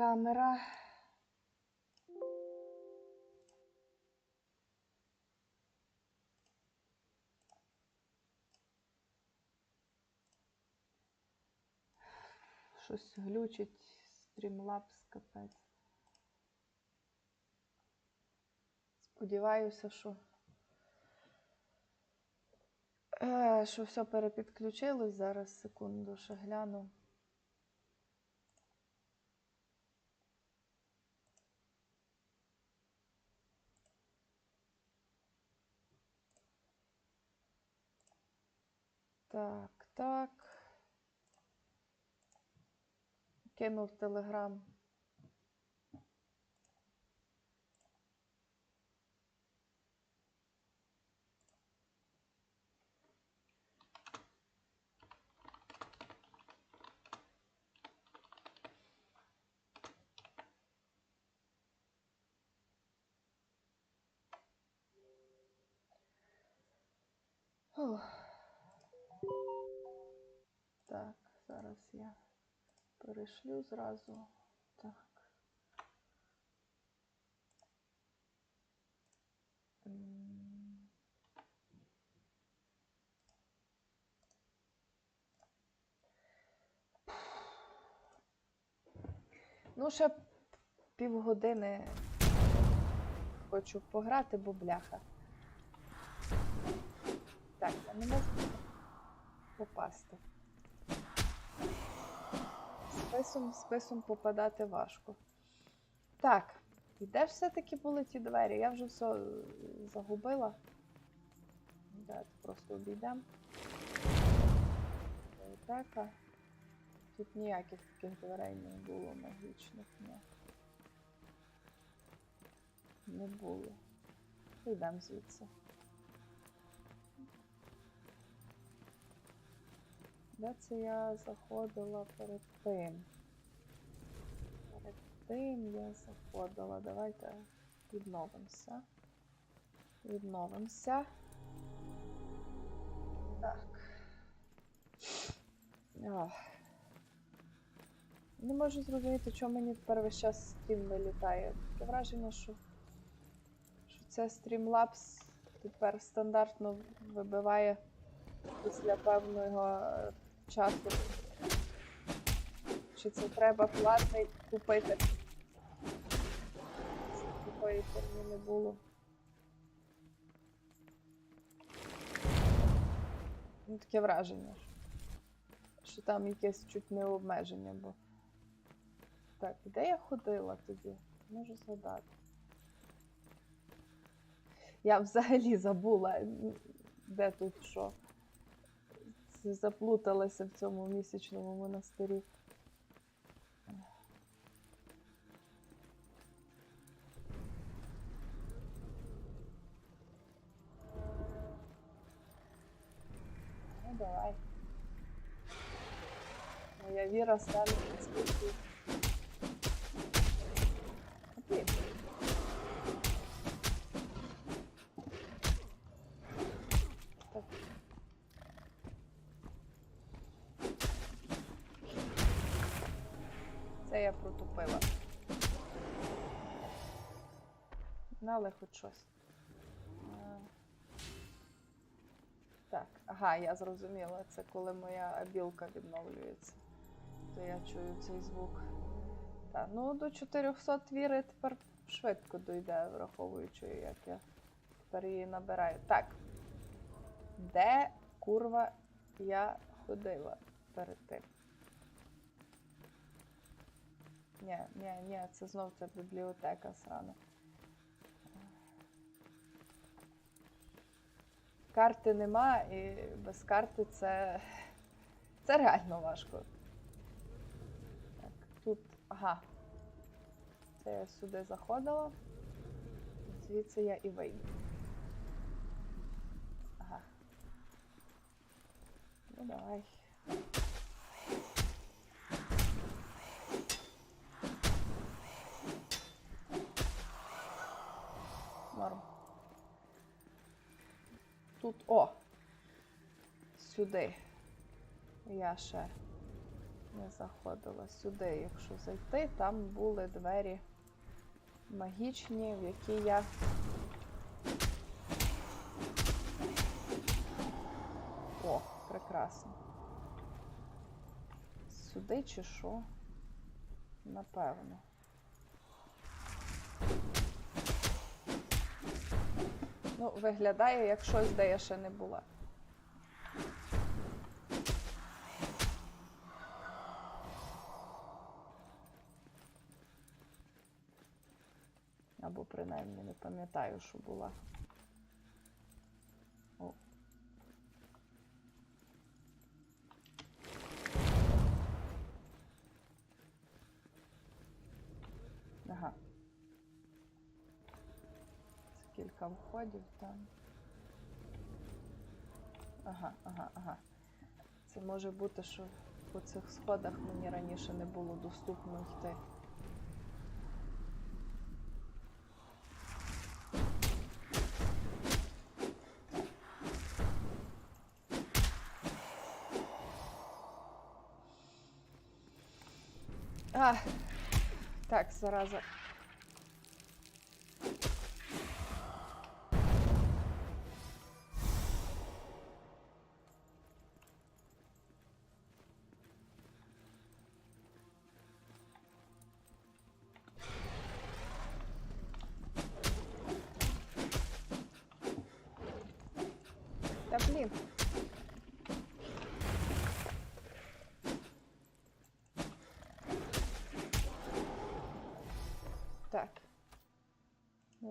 камера. Щось глючить, стрімлапс капець. Сподіваюся, що, е, що все перепідключилось. Зараз секунду ще гляну. Так, так. Кинув телеграм. Ох. Так, зараз я перешлю зразу. Так. Ну, ще півгодини хочу пограти, бо бляха. Так, я не можу попасти. Списом, списом попадати важко. Так, і де ж все-таки були ті двері? Я вже все е, загубила. Давайте просто обійдемо. Бібліотека. Тут ніяких таких дверей не було магічних, ні. Не було. Йдемо звідси. Де це я заходила перед тим? Перед тим я заходила. Давайте відновимося. Відновимося. Так. Ох. Не можу зрозуміти, чому мені тепер весь час стрім вилітає. Таке враження, що, що це Streamlabs тепер стандартно вибиває після певного е, часу. Чи це треба платний купити? Такої форми не було. Ну, таке враження, що там якесь чуть не обмеження, бо. Так, де я ходила тоді? Можу згадати. Я взагалі забула, де тут що. Заплуталася в цьому місячному монастирі. Ну, давай. Моя віра стане. Окей. Так. Я протупила. Ну, але хоч щось. Так, ага, я зрозуміла. Це коли моя білка відновлюється. То я чую цей звук. Так, ну до 400 віри тепер швидко дойде, враховуючи, як я тепер її набираю. Так. Де курва я ходила перед тим? Ні, ні, ні, це знов ця бібліотека срана. Карти нема, і без карти це. Це реально важко. Так, тут. Ага. Це я сюди заходила. Звідси я і вийду. Ага. Ну давай. Тут о! Сюди. Я ще не заходила. Сюди, якщо зайти, там були двері магічні, в які я. О, прекрасно. Сюди чи що? Напевно. Ну, виглядає як щось, де я ще не була. Або принаймні не пам'ятаю, що була. О. Ага. Це кілька входів там. Ага, ага, ага. Це може бути, що по цих сходах мені раніше не було доступно йти. А, так, зараза.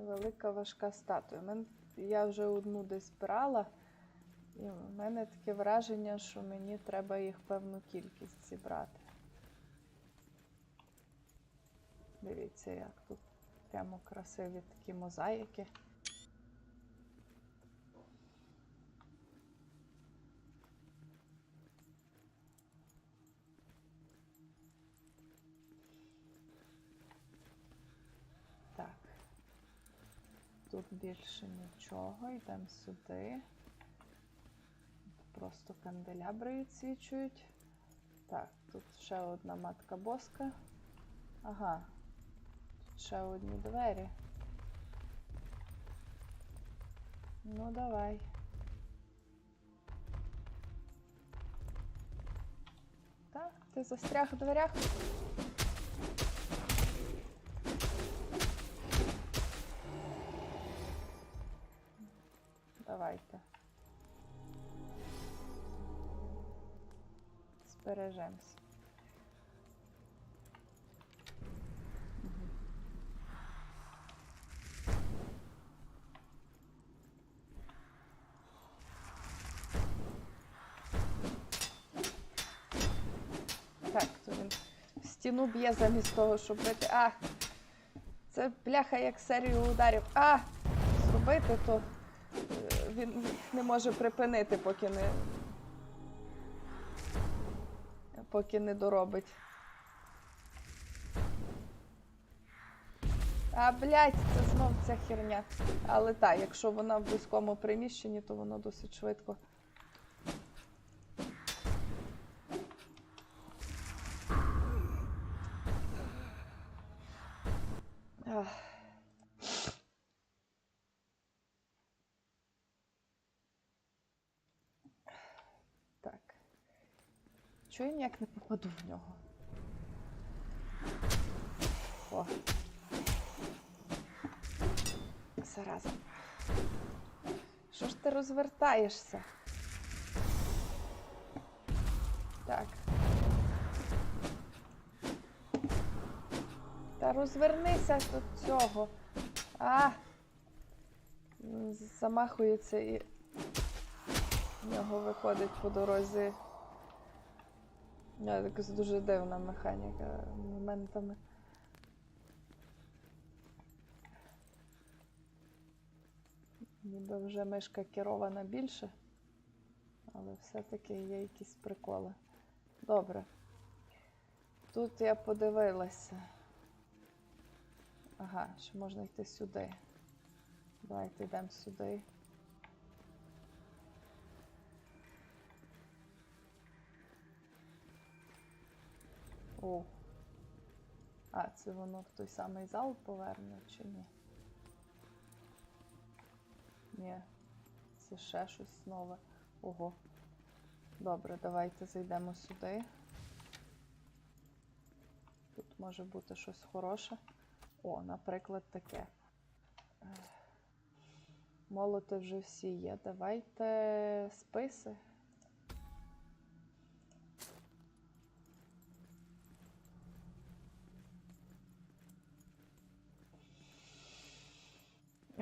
Невелика важка статуя. Мен... Я вже одну десь брала, і в мене таке враження, що мені треба їх певну кількість зібрати. Дивіться, як тут прямо красиві такі мозаїки. Так. Тут більше нічого, йдемо сюди. Просто канделябри відсвічують. Так, тут ще одна матка боска. Ага. Тут ще одні двері. Ну, давай. Так, ти застряг у дверях? Давайте. Збережемось. Так, то він стіну б'є замість того, щоб бити. А! Це бляха як серію ударів. А! Зробити, то він не може припинити, поки не. Поки не доробить. А, блядь, це знов ця херня. Але так, якщо вона в близькому приміщенні, то воно досить швидко. Ах. Так. Чого я ніяк не попаду в нього? О. Зараза. Що ж ти розвертаєшся? Так. Та розвернися до цього. А! Замахується і в нього виходить по дорозі. Я якась дуже дивна механіка моментами. Ніби вже мишка керована більше, але все-таки є якісь приколи. Добре. Тут я подивилася. Ага, ще можна йти сюди. Давайте йдемо сюди. О. А, це воно в той самий зал поверне чи ні? Ні. Це ще щось нове. Ого. Добре, давайте зайдемо сюди. Тут може бути щось хороше. О, наприклад, таке. Молоти вже всі є. Давайте списи.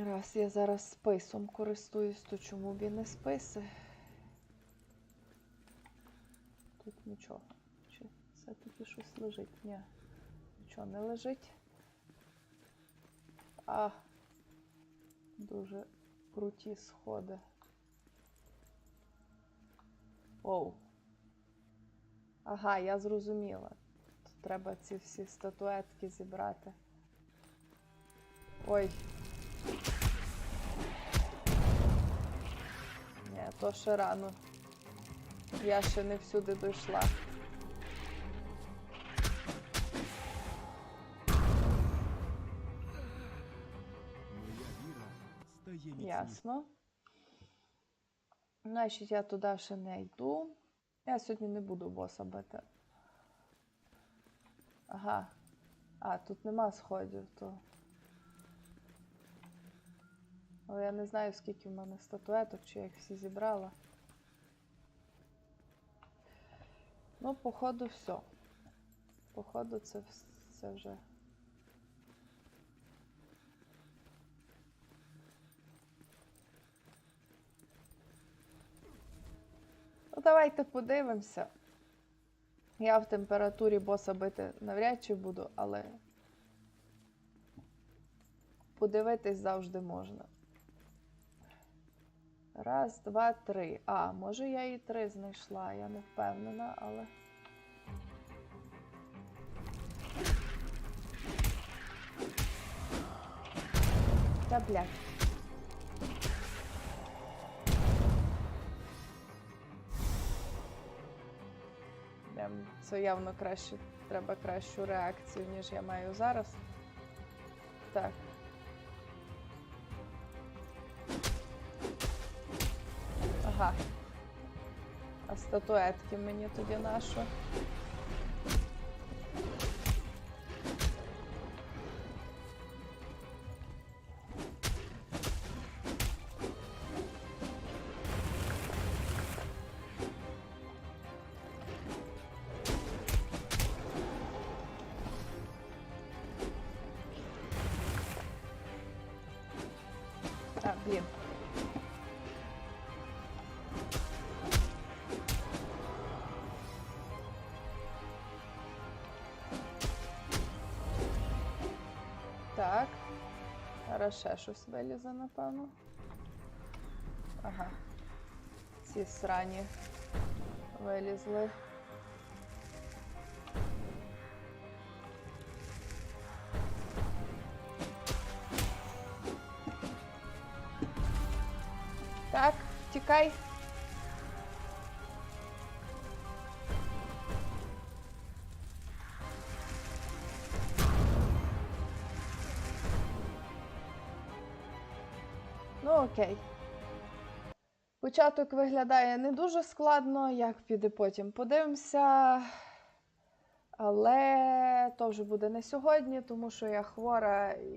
Раз я зараз списом користуюсь, то чому б і не списи? Тут нічого. Чи все-таки щось лежить? Ні. Нічого не лежить. А. Дуже круті сходи. Оу. Ага, я зрозуміла. Тут треба ці всі статуетки зібрати. Ой. Ні, то ще рано. Я ще не всюди дійшла. Ясно. Значить, я туди ще не йду. Я сьогодні не буду боса бити. Ага. А, тут нема сходів, то. Але я не знаю, скільки в мене статуеток, чи я їх всі зібрала. Ну, походу, все. Походу, це все вже. Ну, давайте подивимося. Я в температурі боса бити навряд чи буду, але подивитись завжди можна. Раз, два, три. А, може я і три знайшла, я не впевнена, але. Та блядь. Ем, Це явно краще, треба кращу реакцію, ніж я маю зараз. Так. Ага. А статуетки мені тоді нашу. Так. Зараз щось вилізе, напевно. Ага. Ці срані вилізли. Так, тікай. Окей. Початок виглядає не дуже складно, як піде потім подивимося. Але то вже буде не сьогодні, тому що я хвора і.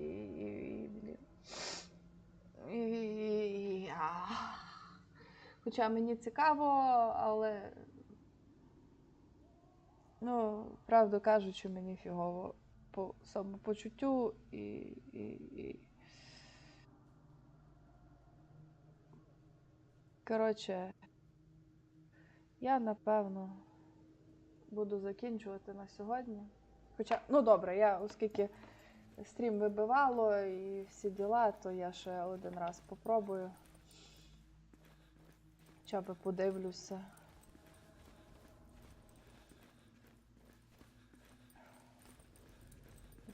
і, і. І, а. Хоча мені цікаво, але. Ну, правду кажучи, мені фігово по самопочуттю і. і, і... Коротше, я напевно буду закінчувати на сьогодні. Хоча, ну добре, я оскільки стрім вибивало і всі діла, то я ще один раз попробую. Хоча би подивлюся.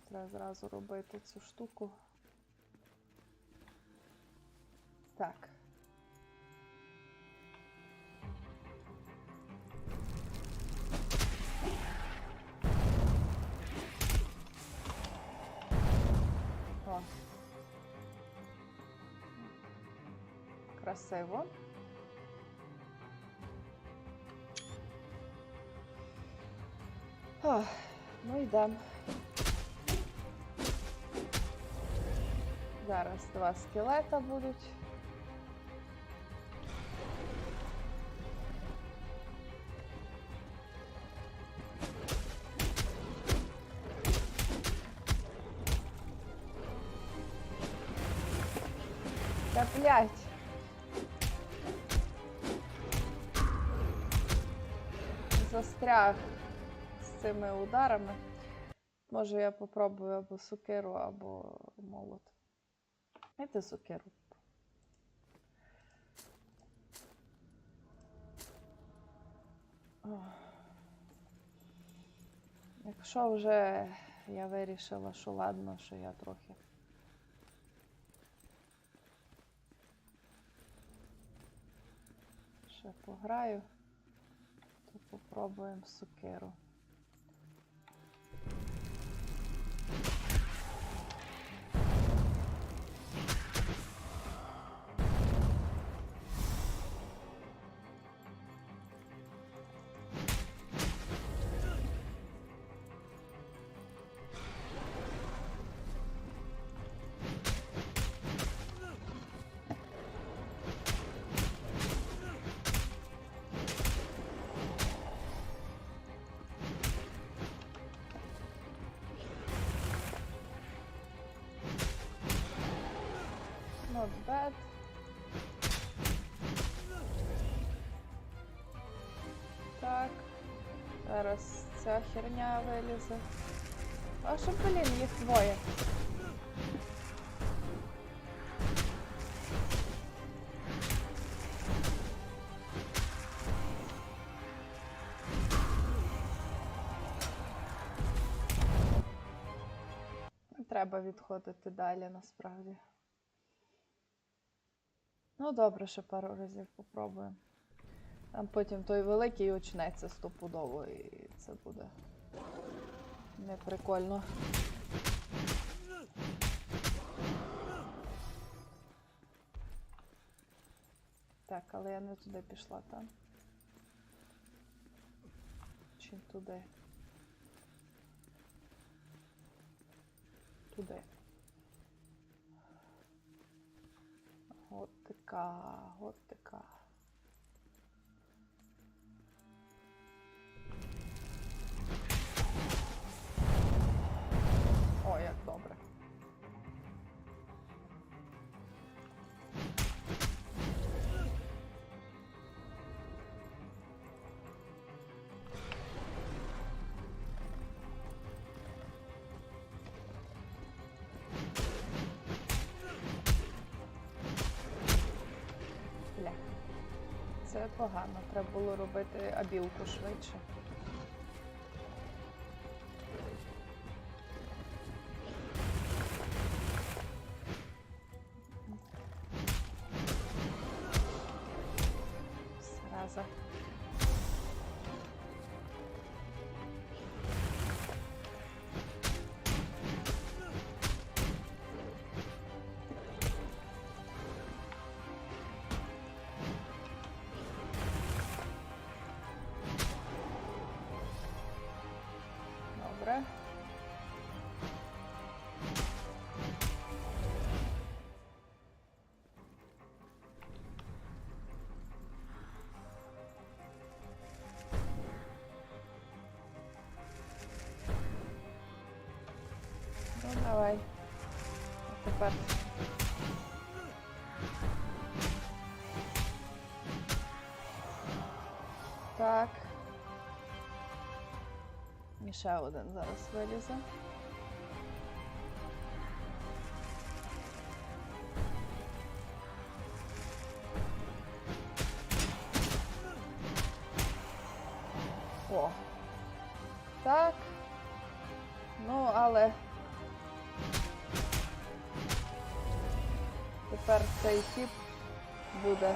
Треба зразу робити цю штуку. Так. Красиво. Ох, ну йдемо. Зараз два скелета будуть. Та блядь. Застряг з цими ударами. Може я попробую або сокиру, або молот. Сокиру. Ох. Якщо вже я вирішила, що ладно, що я трохи ще пограю, то попробуємо Not bad. Так. Зараз ця херня вилізе. А що, блін, їх двоє. Треба відходити далі насправді. Ну, добре, ще пару разів попробуємо. Там потім той великий очнеться стопудово, і це буде неприкольно. Так, але я не туди пішла там. Чи туди? Туди. От така, погано. Треба було робити абілку швидше. Тепер. Так. І ще один зараз вилізе. Цей тип буде.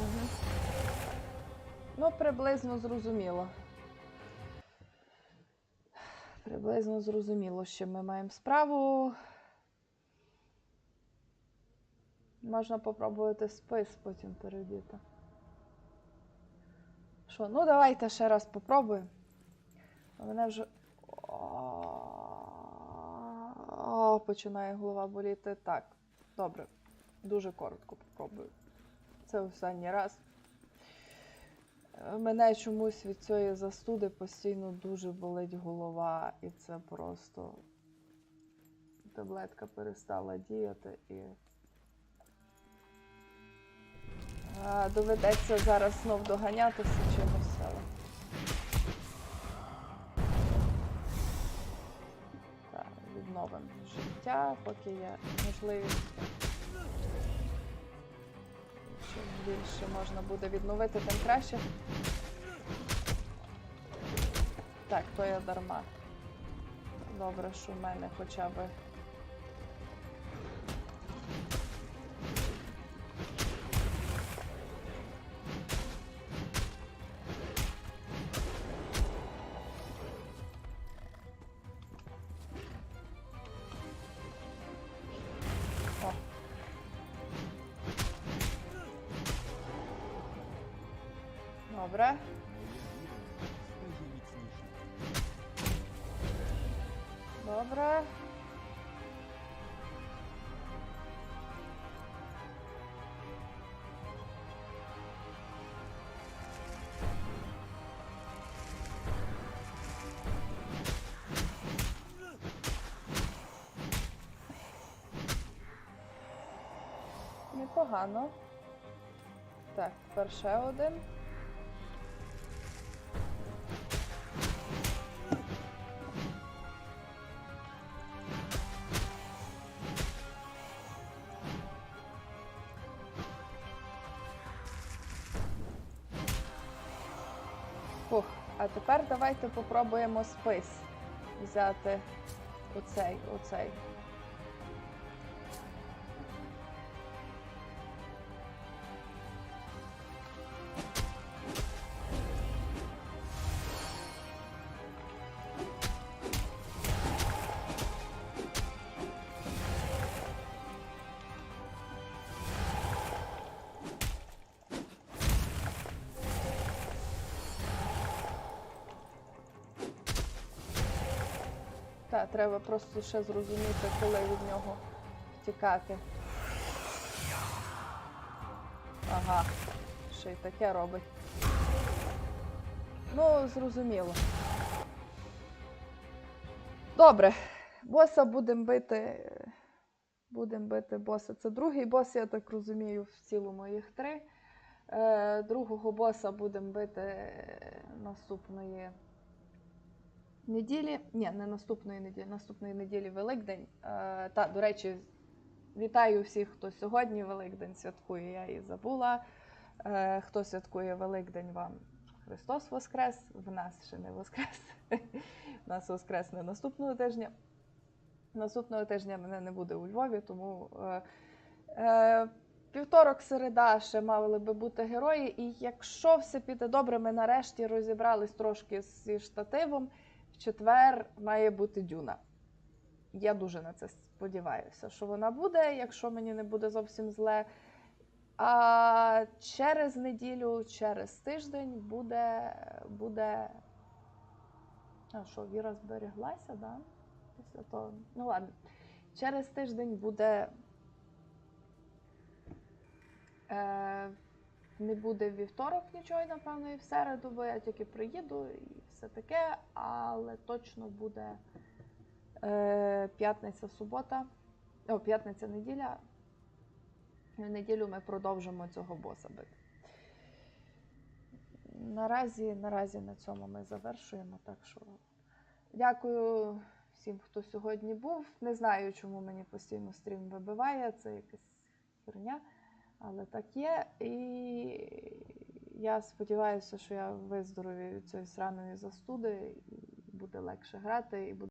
Мгм. Ну, приблизно зрозуміло. Приблизно зрозуміло, чим ми маємо справу. Можна попробувати спис потім перебіти. Що, ну давайте ще раз попробуємо. Мене вже. О, починає голова боліти. Так, добре. Дуже коротко попробую. Це останній раз. Мене чомусь від цієї застуди постійно дуже болить голова, і це просто таблетка перестала діяти і. Доведеться зараз знов доганятися чимось. Так, відновимо життя, поки є можливість. Чим більше можна буде відновити, тим краще. Так, то я дарма. Добре, що в мене хоча б. Непогано. Так, тепер ще один. Фух, а тепер давайте попробуємо спис взяти оцей, оцей. Так, треба просто ще зрозуміти, коли від нього втікати. Ага, ще й таке робить. Ну, зрозуміло. Добре, боса будемо бити. Будемо бити боса. Це другий бос, я так розумію, в цілому їх три. Е, другого боса будемо бити е, наступної неділі. Ні, не наступної неділі, наступної неділі Великдень. Е, та, до речі, вітаю всіх, хто сьогодні Великдень святкує, я і забула. Е, хто святкує Великдень вам? Христос Воскрес, в нас ще не Воскрес. В нас Воскресне наступного тижня. Наступного тижня мене не буде у Львові, тому е, е, півторок, середа ще мали би бути герої. І якщо все піде добре, ми нарешті розібрались трошки зі штативом. Четвер має бути дюна. Я дуже на це сподіваюся, що вона буде, якщо мені не буде зовсім зле. А через неділю, через тиждень буде. буде... А що, Віра збереглася, да? Після того. Ну ладно. Через тиждень буде. Е, не буде вівторок нічого, напевно, і в середу, бо я тільки приїду і все таке, але точно буде е, п'ятниця, субота, о, п'ятниця, неділя. І в неділю ми продовжимо цього боса бити. Наразі, наразі на цьому ми завершуємо. Так що дякую всім, хто сьогодні був. Не знаю, чому мені постійно стрім вибиває, це якась херня. Але так є. І я сподіваюся, що я виздоровію цієї сраної застуди і буде легше грати. І буде